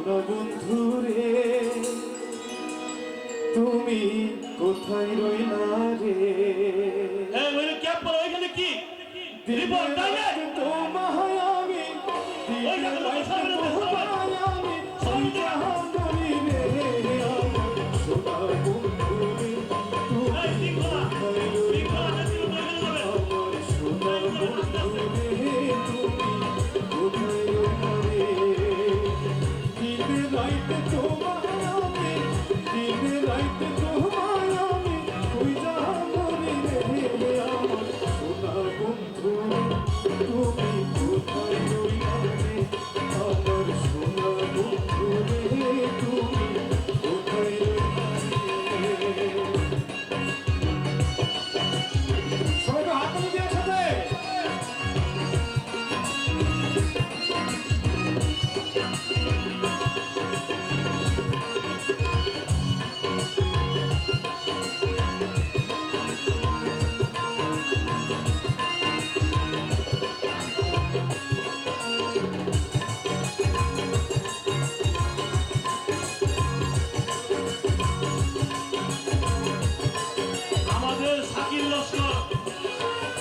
শোনো বন্ধু রে তুমি কোথায় রইলা রে? কি comigo.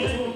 কিছু